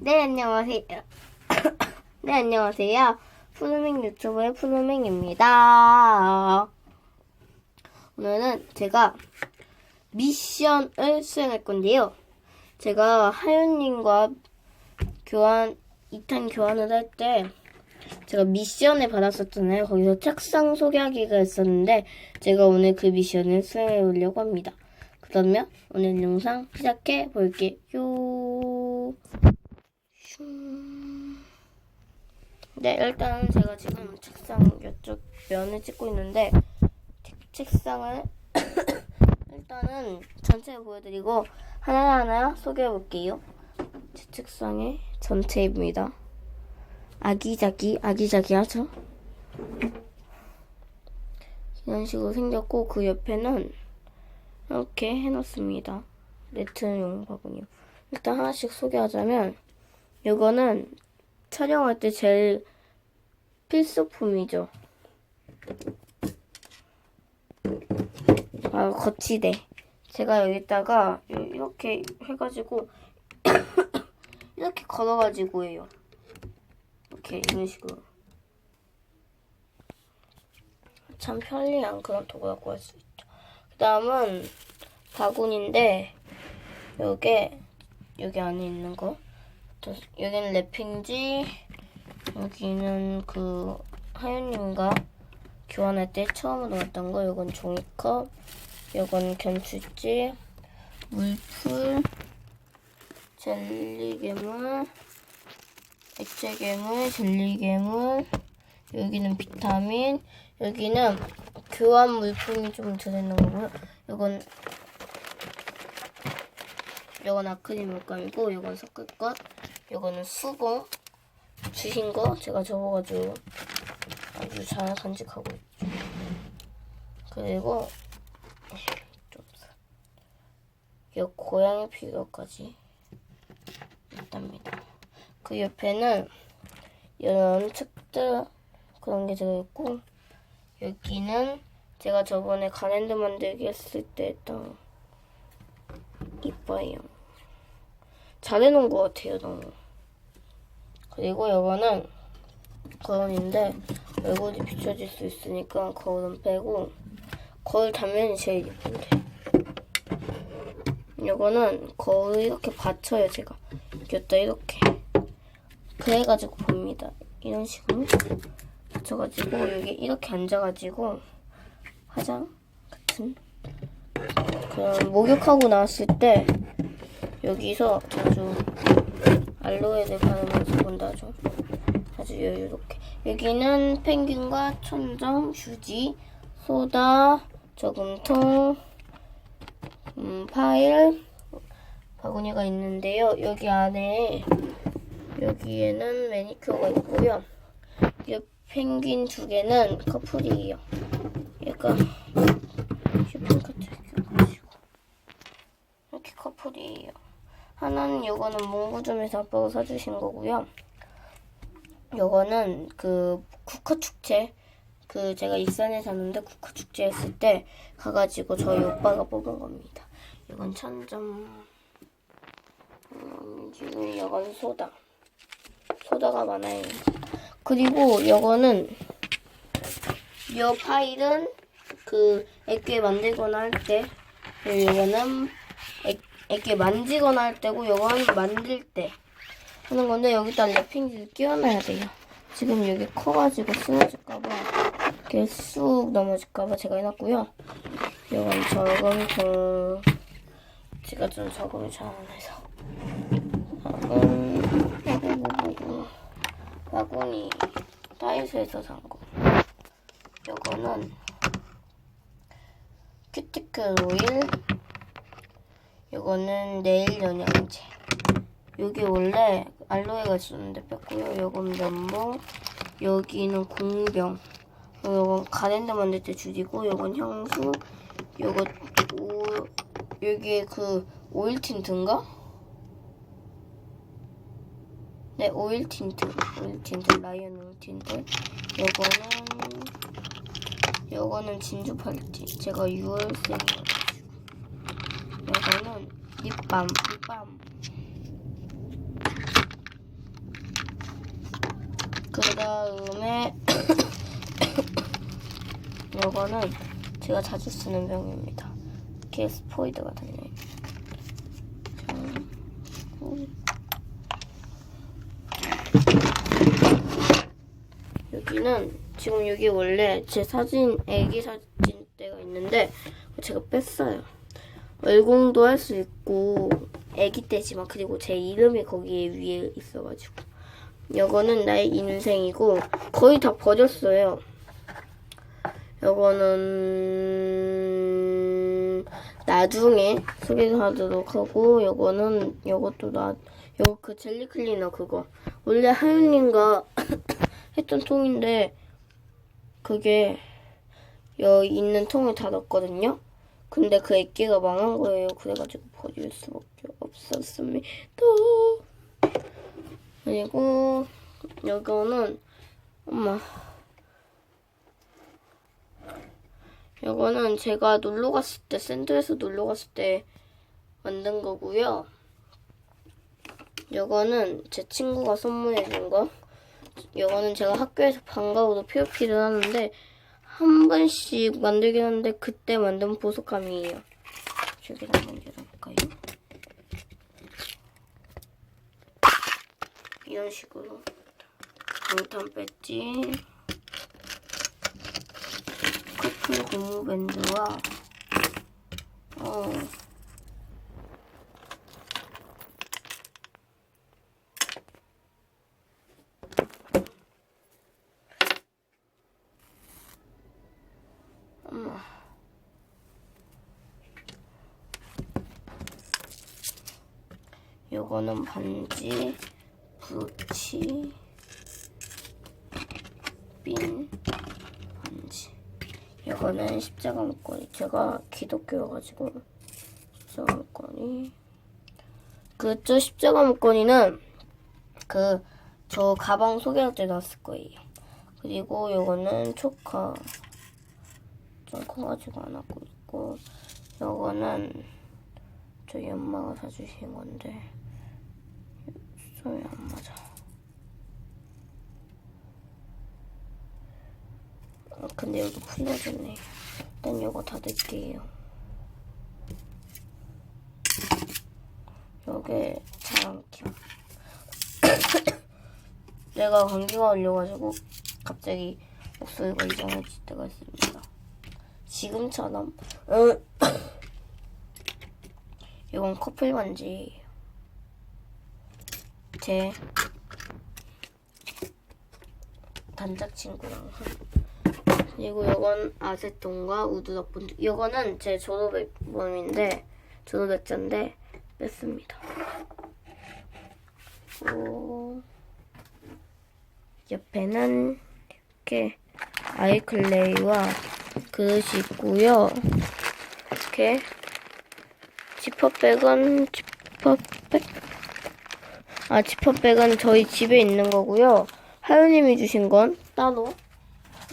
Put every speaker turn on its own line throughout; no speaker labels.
네, 안녕하세요. 네, 안녕하세요. 푸르맹 유튜브의 푸르맹입니다. 오늘은 제가 미션을 수행할 건데요. 제가 하윤님과 교환, 2탄 교환을 할 때 제가 미션을 받았었잖아요. 거기서 책상 소개하기가 있었는데 제가 오늘 그 미션을 수행해 보려고 합니다. 그러면 오늘 영상 시작해 볼게요. 슝. 네, 일단 제가 지금 책상 이쪽 면을 찍고 있는데 책- 책상을 일단은 전체 보여드리고 하나하나 소개해 볼게요. 제 책상의 전체입니다. 아기자기, 아기자기하죠? 이런 식으로 생겼고 그 옆에는 이렇게 해놓습니다. 네트용 바구니요. 일단 하나씩 소개하자면 이거는 촬영할 때 제일 필수품이죠. 아 거치대. 제가 여기다가 이렇게 해가지고 이렇게 걸어가지고 해요. 이렇게 이런 식으로. 참 편리한 그런 도구라고 할수 있죠. 그 다음은 바구니인데 요게 여기 안에 있는 거또 여기는 랩핑지 여기는 그 하윤님과 교환할 때 처음으로 왔던 거 요건 종이컵 요건 견출지 물풀 젤리괴물 액체괴물 젤리괴물 여기는 비타민 여기는 교환 물품이 좀 들어있는 거고요. 요건 요건 아크릴 물감이고 요건 섞을 것 요거는 수공 주신 거? 제가 접어가지고 아주 잘 간직하고 있죠. 그리고 좀이 고양이 피규어까지 있답니다. 그 옆에는 이런 책들 그런 게 들어있고 여기는 제가 저번에 가랜드 만들기 했을 때 했던 이뻐요. 잘해놓은 것 같아요, 너무. 그리고 이거는 거울인데 얼굴이 비춰질 수 있으니까 거울은 빼고 거울 단면이 제일 예쁜데. 이거는 거울 이렇게 받쳐요, 제가. 여기다 이렇게. 그래가지고 봅니다. 이런 식으로 받쳐가지고 여기 이렇게 앉아가지고 화장 같은 그런 목욕하고 나왔을 때 여기서 자주 알로에를 바르면서 본다죠. 아주 여유롭게. 여기는 펭귄과 천정, 휴지, 소다, 저금통, 음, 파일, 바구니가 있는데요. 여기 안에 여기에는 매니큐어가 있고요. 이 펭귄 두 개는 커플이에요. 얘가 휴폰 카트 껴가지고 이렇게 커플이에요. 하나는 요거는 몽구점에서 아빠가 사주신 거고요. 요거는 그 국화 축제 그 제가 익산에 사는데 국화 축제 했을 때 가가지고 저희 오빠가 뽑은 겁니다. 이건 천점 음, 지금 이건 소다 소다가 많아요. 그리고 이거는 이 파일은 그 액괴 만들거나 할 때, 이거는 액, 액괴 만지거나 할 때고, 이건 만들 때 하는 건데, 여기다 랩핑지를 끼워놔야 돼요. 지금 여기 커가지고 쓰러질까봐, 이렇게 쑥 넘어질까봐 제가 해놨고요. 이건 저금통, 제가 좀 저금이 잘 안 해서. 음, 바구니 다이소에서 산 거. 요거는 큐티클 오일. 요거는 네일 영양제. 여기 원래 알로에가 있었는데 뺐고요. 요건 면봉. 여기는 공병. 요건 가랜드 만들 때 줄이고 요건 향수. 요거 오 여기에 그 오일 틴트인가? 네, 오일 틴트. 오일 틴트, 라이언 오일 틴트. 요거는, 요거는 진주 팔찌. 제가 6월생이어가지고. 요 거는 립밤, 립밤. 다음에 이거는 제가 자주 쓰는 병입니다. 이렇게 스포이드가 달려요. 자, 그리고 여기는 지금 여기 원래 제 사진 애기 사진대가 있는데 제가 뺐어요. 얼공도 할 수 있고 애기 때지만 그리고 제 이름이 거기에 위에 있어가지고 이거는 나의 인생이고 거의 다 버렸어요. 이거는 나중에 소개하도록 하고 이거는 이것도 나 이거 그 젤리 클리너 그거 원래 하윤님과 했던 통인데 그게 여기 있는 통에 다 넣었거든요. 근데 그 액기가 망한 거예요. 그래가지고 버릴 수밖에 없었습니다. 그리고 이거는 엄마 이거는 제가 놀러 갔을 때 샌드에서 놀러 갔을 때 만든 거고요. 이거는 제 친구가 선물해 준 거. 이거는 제가 학교에서 방과후도 POP를 하는데 한 번씩 만들긴 하는데 그때 만든 보석감이에요. 여기를 한번 열어볼까요? 이런 식으로 방탄 배지 커플 고무 밴드와 어 요거는 반지 브로치 핀 반지. 이거는 십자가 목걸이 제가 기독교여가지고 십자가 목걸이 그저 십자가 목걸이는 그 저 가방 소개할 때 나왔을 거예요. 그리고 요거는 초카 좀 커가지고 안 하고 있고 요거는 저희 엄마가 사주신 건데 손이 안 맞아. 아, 근데 여기 풀려졌네. 일단 요거 닫을게요. 요게 자랑ኪ 내가 감기가 걸려가지고 갑자기 목소리가 이상해질 때가 있습니다. 지금처럼 응. 이건 커플 반지 제 단짝 친구랑 한. 그리고 이건 아세톤과 우드 덕분 이거는 제 졸업 앨범인데 졸업 액자인데 뺐습니다 그리고 옆에는 이렇게 아이클레이와 그릇이 있고요. 이렇게 지퍼백은 지퍼백 아 지퍼백은 저희 집에 있는 거고요. 하윤님이 주신 건 따로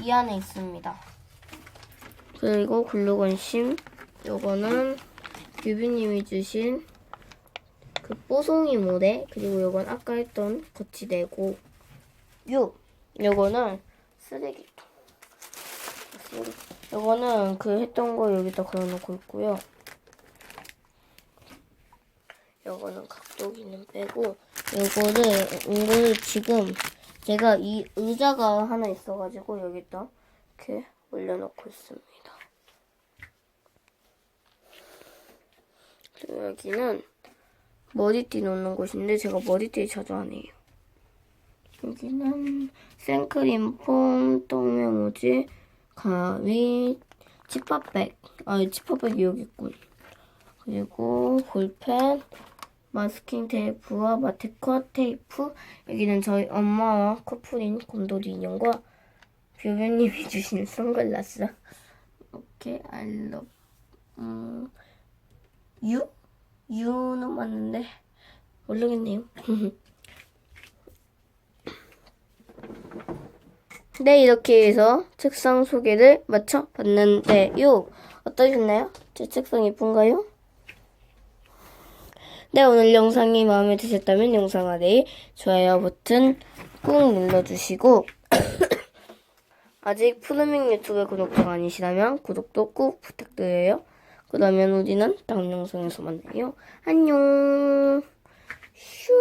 이 안에 있습니다. 그리고 글루건심 요거는 유비님이 주신 그 뽀송이 모래 그리고 요건 아까 했던 거치대고 요 요거는 쓰레기통 쓰레기. 요거는 그 했던 거 여기다 걸어놓고 있고요. 요거는 각도기는 빼고 요거를 이거를 지금 제가 이 의자가 하나 있어가지고 여기다 이렇게 올려놓고 있습니다. 그리고 여기는 머리띠 놓는 곳인데 제가 머리띠 자주 안 해요. 여기는 생크림 폼, 똥메모지, 가위, 지퍼백. 아, 지퍼백이 여기 있군. 그리고 볼펜, 마스킹 테이프와 마테커 테이프. 여기는 저희 엄마와 커플인 곰돌이 인형과 교수님이 주신 선글라스. 이렇게 알럽. 음, 유? 유는 맞는데 모르겠네요. 네, 이렇게 해서 책상 소개를 마쳐봤는데요. 어떠셨나요? 제 책상 예쁜가요? 네, 오늘 영상이 마음에 드셨다면 영상 아래에 좋아요 버튼 꾹 눌러주시고 아직 푸르밍 유튜브 구독자가 아니시다면 구독도 꾹 부탁드려요. 그러면 우리는 다음 영상에서 만나요. 안녕. 슈.